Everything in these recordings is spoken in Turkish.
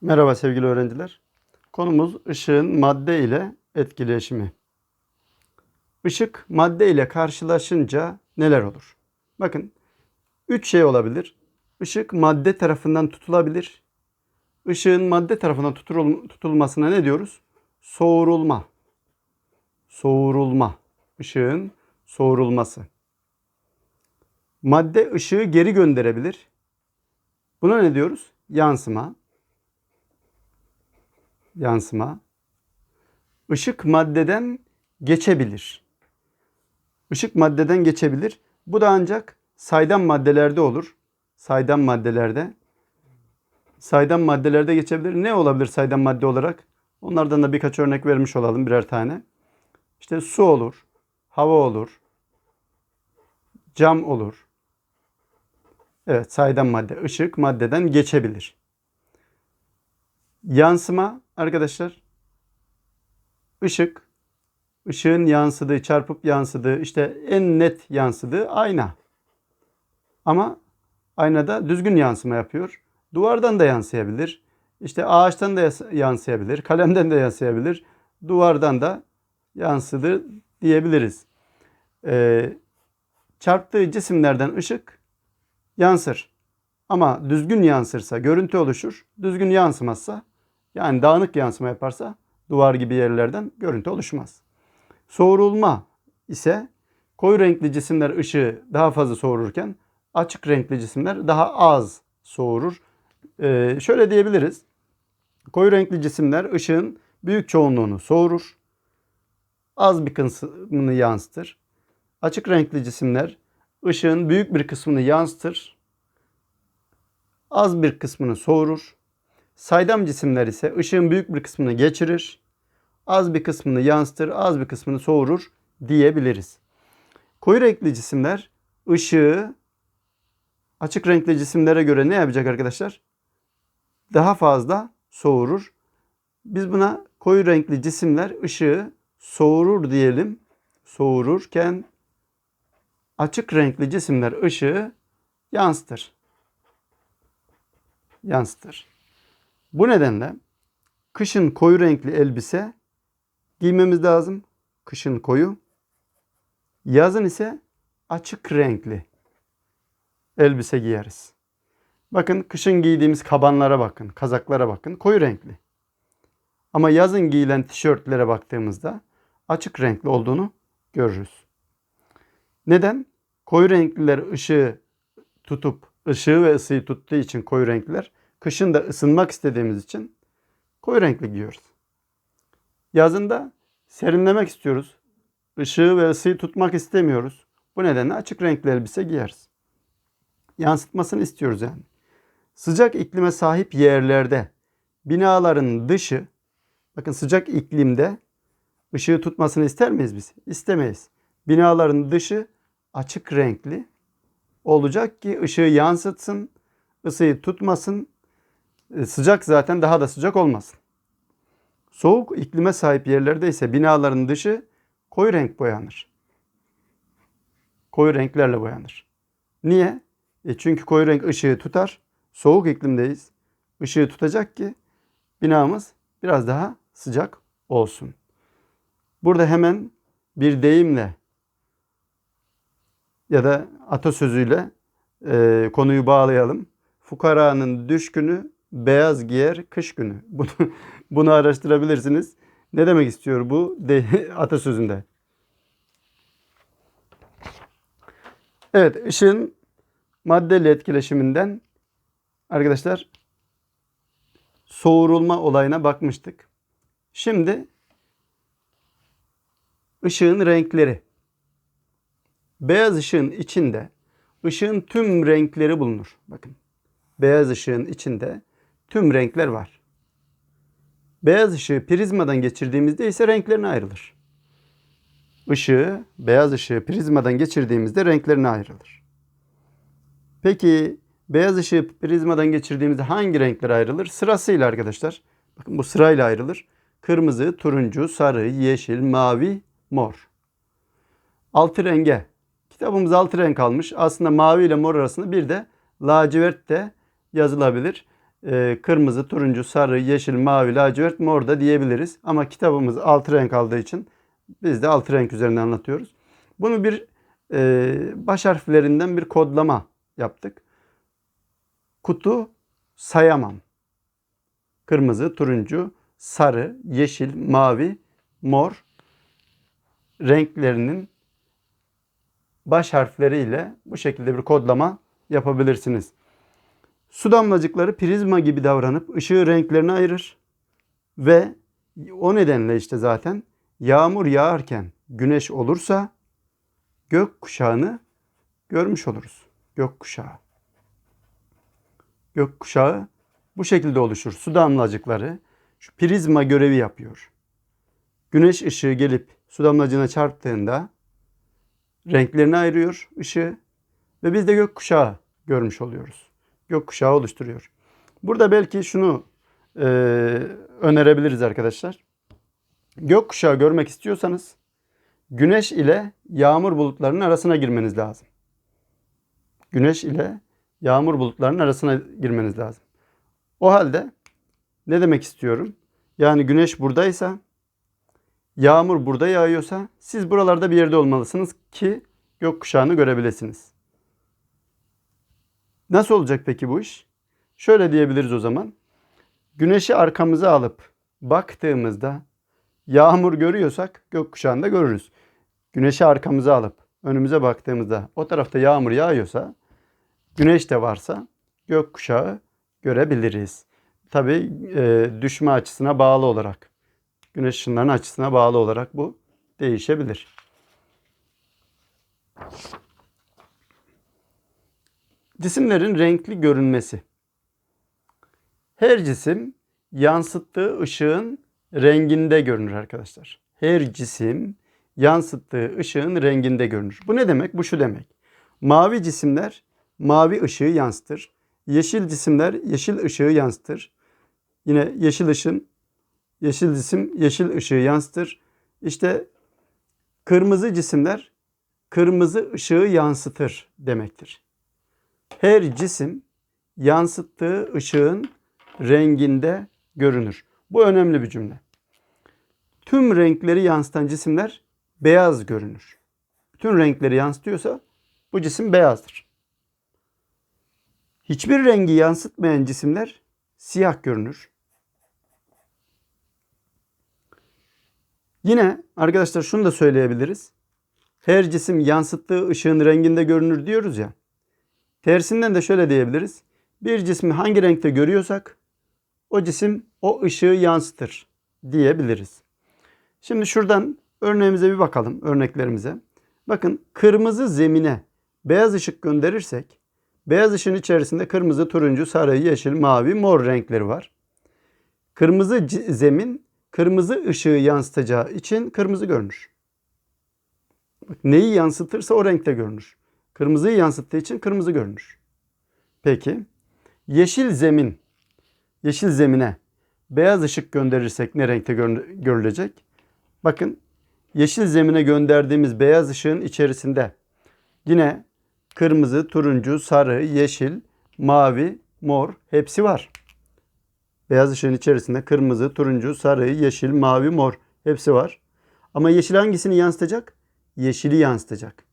Merhaba sevgili öğrenciler. Konumuz ışığın madde ile etkileşimi. Işık madde ile karşılaşınca neler olur? Bakın, üç şey olabilir. Işık madde tarafından tutulabilir. Işığın madde tarafından tutul- tutulmasına ne diyoruz? Soğurulma. Soğurulma. Işığın soğurulması. Madde ışığı geri gönderebilir. Buna ne diyoruz? Yansıma yansıma. Işık maddeden geçebilir. Işık maddeden geçebilir. Bu da ancak saydam maddelerde olur. Saydam maddelerde. Saydam maddelerde geçebilir. Ne olabilir saydam madde olarak? Onlardan da birkaç örnek vermiş olalım birer tane. İşte su olur, hava olur, cam olur. Evet, saydam madde. Işık maddeden geçebilir. Yansıma arkadaşlar ışık ışığın yansıdığı, çarpıp yansıdığı, işte en net yansıdığı ayna. Ama aynada düzgün yansıma yapıyor. Duvardan da yansıyabilir. İşte ağaçtan da yansıyabilir. Kalemden de yansıyabilir. Duvardan da yansıdı diyebiliriz. Ee, çarptığı cisimlerden ışık yansır. Ama düzgün yansırsa görüntü oluşur. Düzgün yansımazsa yani dağınık yansıma yaparsa duvar gibi yerlerden görüntü oluşmaz. Soğurulma ise koyu renkli cisimler ışığı daha fazla soğururken açık renkli cisimler daha az soğurur. Ee, şöyle diyebiliriz. Koyu renkli cisimler ışığın büyük çoğunluğunu soğurur. Az bir kısmını yansıtır. Açık renkli cisimler ışığın büyük bir kısmını yansıtır. Az bir kısmını soğurur. Saydam cisimler ise ışığın büyük bir kısmını geçirir. Az bir kısmını yansıtır, az bir kısmını soğurur diyebiliriz. Koyu renkli cisimler ışığı açık renkli cisimlere göre ne yapacak arkadaşlar? Daha fazla soğurur. Biz buna koyu renkli cisimler ışığı soğurur diyelim. Soğururken açık renkli cisimler ışığı yansıtır. Yansıtır. Bu nedenle kışın koyu renkli elbise giymemiz lazım. Kışın koyu. Yazın ise açık renkli elbise giyeriz. Bakın kışın giydiğimiz kabanlara bakın, kazaklara bakın. Koyu renkli. Ama yazın giyilen tişörtlere baktığımızda açık renkli olduğunu görürüz. Neden? Koyu renkliler ışığı tutup, ışığı ve ısıyı tuttuğu için koyu renkliler, kışın da ısınmak istediğimiz için koyu renkli giyiyoruz. Yazın da serinlemek istiyoruz. Işığı ve ısıyı tutmak istemiyoruz. Bu nedenle açık renkli elbise giyeriz. Yansıtmasını istiyoruz yani. Sıcak iklime sahip yerlerde binaların dışı, bakın sıcak iklimde ışığı tutmasını ister miyiz biz? İstemeyiz. Binaların dışı açık renkli olacak ki ışığı yansıtsın, ısıyı tutmasın, sıcak zaten daha da sıcak olmasın. Soğuk iklime sahip yerlerde ise binaların dışı koyu renk boyanır. Koyu renklerle boyanır. Niye? E çünkü koyu renk ışığı tutar. Soğuk iklimdeyiz. Işığı tutacak ki binamız biraz daha sıcak olsun. Burada hemen bir deyimle ya da atasözüyle e, konuyu bağlayalım. Fukaranın düşkünü beyaz giyer kış günü. Bunu, bunu araştırabilirsiniz. Ne demek istiyor bu de, atasözünde? Evet, ışığın maddeyle etkileşiminden arkadaşlar soğurulma olayına bakmıştık. Şimdi ışığın renkleri. Beyaz ışığın içinde ışığın tüm renkleri bulunur. Bakın. Beyaz ışığın içinde tüm renkler var. Beyaz ışığı prizmadan geçirdiğimizde ise renklerine ayrılır. Işığı, beyaz ışığı prizmadan geçirdiğimizde renklerine ayrılır. Peki beyaz ışığı prizmadan geçirdiğimizde hangi renkler ayrılır? Sırasıyla arkadaşlar. Bakın bu sırayla ayrılır. Kırmızı, turuncu, sarı, yeşil, mavi, mor. Altı renge. Kitabımız altı renk almış. Aslında mavi ile mor arasında bir de lacivert de yazılabilir. E, kırmızı, turuncu, sarı, yeşil, mavi, lacivert, mor da diyebiliriz. Ama kitabımız altı renk aldığı için biz de altı renk üzerinde anlatıyoruz. Bunu bir e, baş harflerinden bir kodlama yaptık. Kutu sayamam. Kırmızı, turuncu, sarı, yeşil, mavi, mor renklerinin baş harfleriyle bu şekilde bir kodlama yapabilirsiniz. Su damlacıkları prizma gibi davranıp ışığı renklerine ayırır ve o nedenle işte zaten yağmur yağarken güneş olursa gök kuşağını görmüş oluruz. Gök kuşağı. Gök kuşağı bu şekilde oluşur. Su damlacıkları şu prizma görevi yapıyor. Güneş ışığı gelip su damlacığına çarptığında renklerini ayırıyor ışığı ve biz de gök kuşağı görmüş oluyoruz. Gök kuşağı oluşturuyor. Burada belki şunu e, önerebiliriz arkadaşlar. Gök kuşağı görmek istiyorsanız güneş ile yağmur bulutlarının arasına girmeniz lazım. Güneş ile yağmur bulutlarının arasına girmeniz lazım. O halde ne demek istiyorum? Yani güneş buradaysa, yağmur burada yağıyorsa siz buralarda bir yerde olmalısınız ki gökkuşağını görebilirsiniz. Nasıl olacak peki bu iş? Şöyle diyebiliriz o zaman. Güneşi arkamıza alıp baktığımızda yağmur görüyorsak gökkuşağını da görürüz. Güneşi arkamıza alıp önümüze baktığımızda o tarafta yağmur yağıyorsa güneş de varsa gökkuşağı görebiliriz. Tabi e, düşme açısına bağlı olarak, güneş ışınlarının açısına bağlı olarak bu değişebilir. Cisimlerin renkli görünmesi. Her cisim yansıttığı ışığın renginde görünür arkadaşlar. Her cisim yansıttığı ışığın renginde görünür. Bu ne demek? Bu şu demek. Mavi cisimler mavi ışığı yansıtır. Yeşil cisimler yeşil ışığı yansıtır. Yine yeşil ışın yeşil cisim yeşil ışığı yansıtır. İşte kırmızı cisimler kırmızı ışığı yansıtır demektir. Her cisim yansıttığı ışığın renginde görünür. Bu önemli bir cümle. Tüm renkleri yansıtan cisimler beyaz görünür. Bütün renkleri yansıtıyorsa bu cisim beyazdır. Hiçbir rengi yansıtmayan cisimler siyah görünür. Yine arkadaşlar şunu da söyleyebiliriz. Her cisim yansıttığı ışığın renginde görünür diyoruz ya. Tersinden de şöyle diyebiliriz. Bir cismi hangi renkte görüyorsak o cisim o ışığı yansıtır diyebiliriz. Şimdi şuradan örneğimize bir bakalım örneklerimize. Bakın kırmızı zemine beyaz ışık gönderirsek beyaz ışığın içerisinde kırmızı, turuncu, sarı, yeşil, mavi, mor renkleri var. Kırmızı zemin kırmızı ışığı yansıtacağı için kırmızı görünür. Neyi yansıtırsa o renkte görünür. Kırmızıyı yansıttığı için kırmızı görünür. Peki yeşil zemin, yeşil zemine beyaz ışık gönderirsek ne renkte görülecek? Bakın yeşil zemine gönderdiğimiz beyaz ışığın içerisinde yine kırmızı, turuncu, sarı, yeşil, mavi, mor hepsi var. Beyaz ışığın içerisinde kırmızı, turuncu, sarı, yeşil, mavi, mor hepsi var. Ama yeşil hangisini yansıtacak? Yeşili yansıtacak.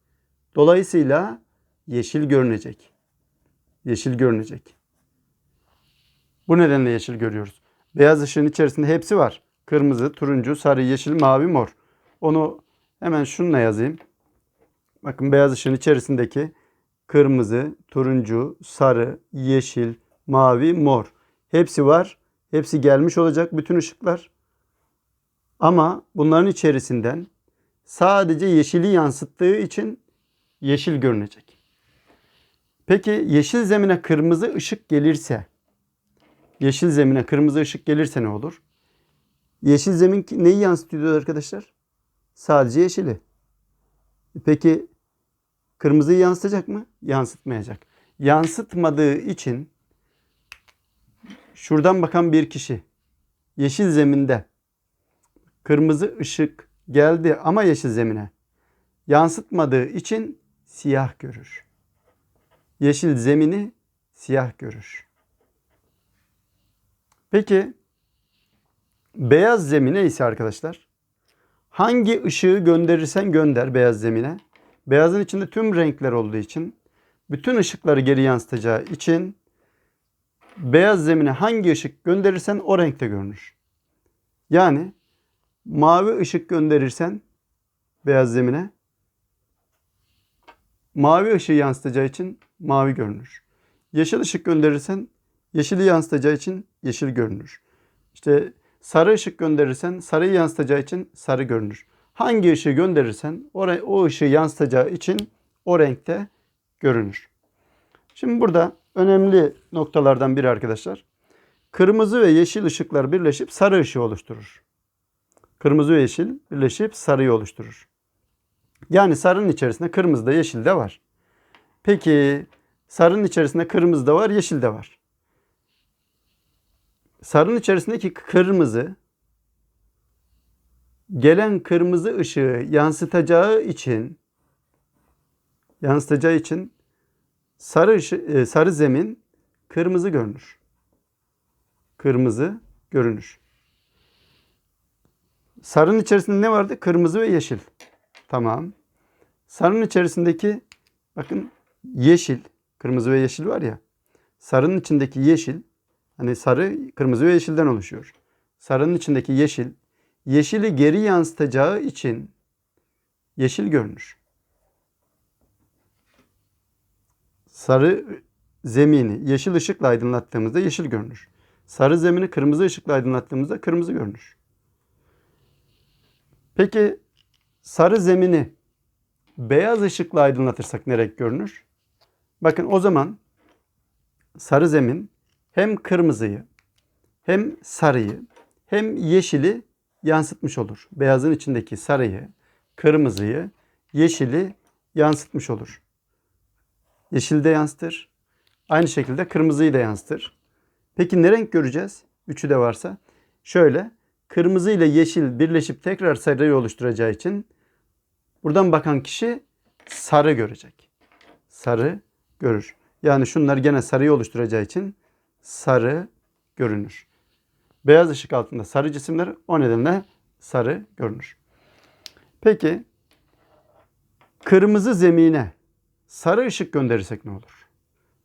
Dolayısıyla yeşil görünecek. Yeşil görünecek. Bu nedenle yeşil görüyoruz. Beyaz ışığın içerisinde hepsi var. Kırmızı, turuncu, sarı, yeşil, mavi, mor. Onu hemen şununla yazayım. Bakın beyaz ışığın içerisindeki kırmızı, turuncu, sarı, yeşil, mavi, mor. Hepsi var. Hepsi gelmiş olacak bütün ışıklar. Ama bunların içerisinden sadece yeşili yansıttığı için yeşil görünecek. Peki yeşil zemine kırmızı ışık gelirse yeşil zemine kırmızı ışık gelirse ne olur? Yeşil zemin neyi yansıtıyor arkadaşlar? Sadece yeşili. Peki kırmızıyı yansıtacak mı? Yansıtmayacak. Yansıtmadığı için şuradan bakan bir kişi yeşil zeminde kırmızı ışık geldi ama yeşil zemine yansıtmadığı için siyah görür. Yeşil zemini siyah görür. Peki beyaz zemine ise arkadaşlar hangi ışığı gönderirsen gönder beyaz zemine. Beyazın içinde tüm renkler olduğu için bütün ışıkları geri yansıtacağı için beyaz zemine hangi ışık gönderirsen o renkte görünür. Yani mavi ışık gönderirsen beyaz zemine mavi ışığı yansıtacağı için mavi görünür. Yeşil ışık gönderirsen yeşili yansıtacağı için yeşil görünür. İşte sarı ışık gönderirsen sarıyı yansıtacağı için sarı görünür. Hangi ışığı gönderirsen o, re- o ışığı yansıtacağı için o renkte görünür. Şimdi burada önemli noktalardan biri arkadaşlar. Kırmızı ve yeşil ışıklar birleşip sarı ışığı oluşturur. Kırmızı ve yeşil birleşip sarıyı oluşturur. Yani sarının içerisinde kırmızı da yeşil de var. Peki sarının içerisinde kırmızı da var, yeşil de var. Sarının içerisindeki kırmızı gelen kırmızı ışığı yansıtacağı için yansıtacağı için sarı ışı, e, sarı zemin kırmızı görünür. Kırmızı görünür. Sarının içerisinde ne vardı? Kırmızı ve yeşil. Tamam. Sarının içerisindeki bakın yeşil, kırmızı ve yeşil var ya. Sarının içindeki yeşil hani sarı, kırmızı ve yeşilden oluşuyor. Sarının içindeki yeşil yeşili geri yansıtacağı için yeşil görünür. Sarı zemini yeşil ışıkla aydınlattığımızda yeşil görünür. Sarı zemini kırmızı ışıkla aydınlattığımızda kırmızı görünür. Peki sarı zemini beyaz ışıkla aydınlatırsak ne renk görünür? Bakın o zaman sarı zemin hem kırmızıyı hem sarıyı hem yeşili yansıtmış olur. Beyazın içindeki sarıyı, kırmızıyı, yeşili yansıtmış olur. Yeşil de yansıtır. Aynı şekilde kırmızıyı da yansıtır. Peki ne renk göreceğiz? Üçü de varsa. Şöyle kırmızı ile yeşil birleşip tekrar sarıyı oluşturacağı için buradan bakan kişi sarı görecek. Sarı görür. Yani şunlar gene sarıyı oluşturacağı için sarı görünür. Beyaz ışık altında sarı cisimler o nedenle sarı görünür. Peki kırmızı zemine sarı ışık gönderirsek ne olur?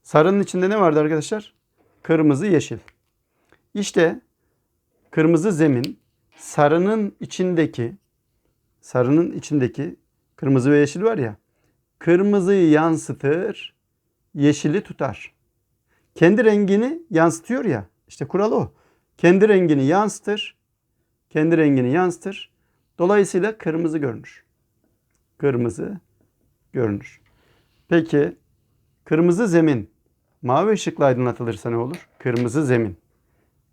Sarının içinde ne vardı arkadaşlar? Kırmızı, yeşil. İşte kırmızı zemin sarının içindeki sarının içindeki kırmızı ve yeşil var ya kırmızıyı yansıtır, yeşili tutar. Kendi rengini yansıtıyor ya. işte kural o. Kendi rengini yansıtır. Kendi rengini yansıtır. Dolayısıyla kırmızı görünür. Kırmızı görünür. Peki kırmızı zemin mavi ışıkla aydınlatılırsa ne olur? Kırmızı zemin.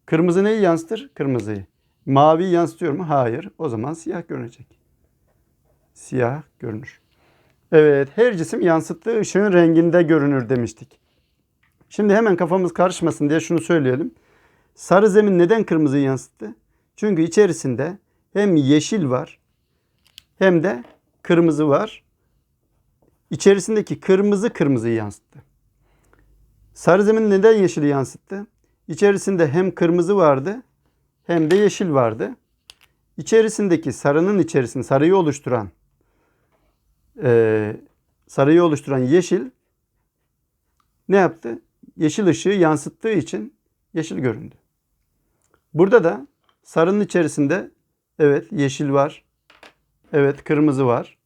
Kırmızı neyi yansıtır? Kırmızıyı. Mavi yansıtıyor mu? Hayır. O zaman siyah görünecek. Siyah görünür. Evet, her cisim yansıttığı ışığın renginde görünür demiştik. Şimdi hemen kafamız karışmasın diye şunu söyleyelim. Sarı zemin neden kırmızıyı yansıttı? Çünkü içerisinde hem yeşil var hem de kırmızı var. İçerisindeki kırmızı kırmızıyı yansıttı. Sarı zemin neden yeşili yansıttı? İçerisinde hem kırmızı vardı hem de yeşil vardı. İçerisindeki sarının içerisinde sarıyı oluşturan e, sarıyı oluşturan yeşil ne yaptı? Yeşil ışığı yansıttığı için yeşil göründü. Burada da sarının içerisinde evet yeşil var. Evet kırmızı var.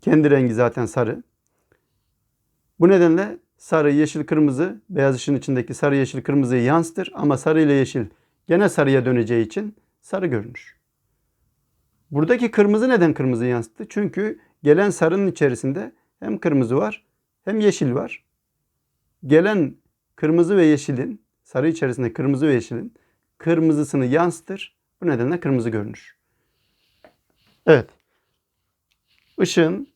Kendi rengi zaten sarı. Bu nedenle sarı, yeşil, kırmızı beyaz ışığın içindeki sarı, yeşil, kırmızıyı yansıtır ama sarı ile yeşil gene sarıya döneceği için sarı görünür. Buradaki kırmızı neden kırmızı yansıttı? Çünkü gelen sarının içerisinde hem kırmızı var hem yeşil var. Gelen kırmızı ve yeşilin, sarı içerisinde kırmızı ve yeşilin kırmızısını yansıtır. Bu nedenle kırmızı görünür. Evet. Işığın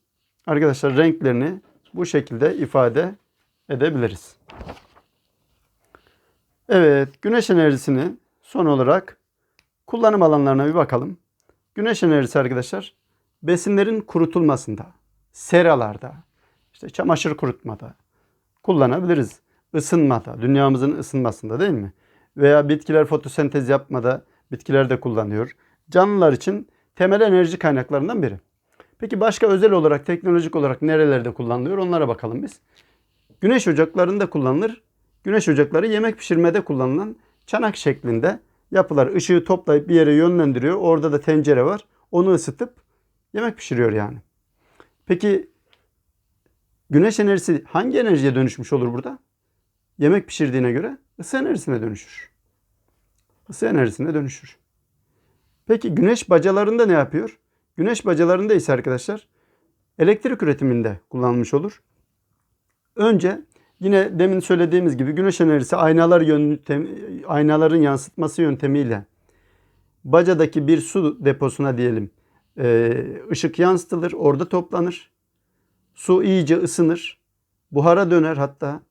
arkadaşlar renklerini bu şekilde ifade edebiliriz. Evet, güneş enerjisini son olarak kullanım alanlarına bir bakalım. Güneş enerjisi arkadaşlar besinlerin kurutulmasında, seralarda, işte çamaşır kurutmada kullanabiliriz. ısınmada, dünyamızın ısınmasında değil mi? Veya bitkiler fotosentez yapmada bitkiler de kullanıyor. Canlılar için temel enerji kaynaklarından biri. Peki başka özel olarak, teknolojik olarak nerelerde kullanılıyor onlara bakalım biz. Güneş ocaklarında kullanılır. Güneş ocakları yemek pişirmede kullanılan çanak şeklinde yapılar. Işığı toplayıp bir yere yönlendiriyor. Orada da tencere var. Onu ısıtıp yemek pişiriyor yani. Peki güneş enerjisi hangi enerjiye dönüşmüş olur burada? Yemek pişirdiğine göre ısı enerjisine dönüşür. Isı enerjisine dönüşür. Peki güneş bacalarında ne yapıyor? Güneş bacalarında ise arkadaşlar elektrik üretiminde kullanılmış olur. Önce yine demin söylediğimiz gibi güneş enerjisi aynalar yöntem, aynaların yansıtması yöntemiyle bacadaki bir su deposuna diyelim e, ışık yansıtılır, orada toplanır. Su iyice ısınır, buhara döner hatta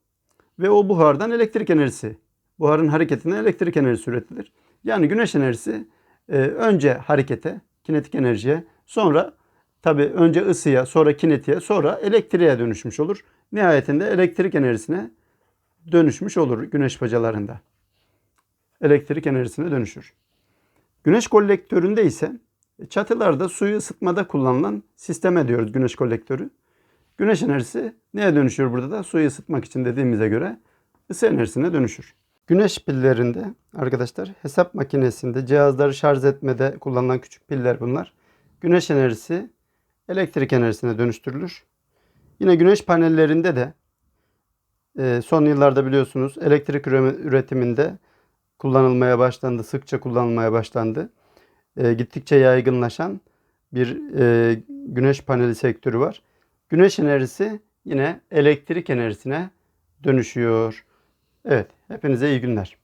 ve o buhardan elektrik enerjisi, buharın hareketinden elektrik enerjisi üretilir. Yani güneş enerjisi e, önce harekete, kinetik enerjiye, sonra tabi önce ısıya, sonra kinetiğe, sonra elektriğe dönüşmüş olur. Nihayetinde elektrik enerjisine dönüşmüş olur güneş bacalarında. Elektrik enerjisine dönüşür. Güneş kolektöründe ise çatılarda suyu ısıtmada kullanılan sisteme diyoruz güneş kolektörü. Güneş enerjisi neye dönüşüyor burada da? Suyu ısıtmak için dediğimize göre ısı enerjisine dönüşür. Güneş pillerinde arkadaşlar hesap makinesinde cihazları şarj etmede kullanılan küçük piller bunlar. Güneş enerjisi elektrik enerjisine dönüştürülür. Yine güneş panellerinde de e, son yıllarda biliyorsunuz elektrik üretiminde kullanılmaya başlandı, sıkça kullanılmaya başlandı. E, gittikçe yaygınlaşan bir e, güneş paneli sektörü var. Güneş enerjisi yine elektrik enerjisine dönüşüyor. Evet, hepinize iyi günler.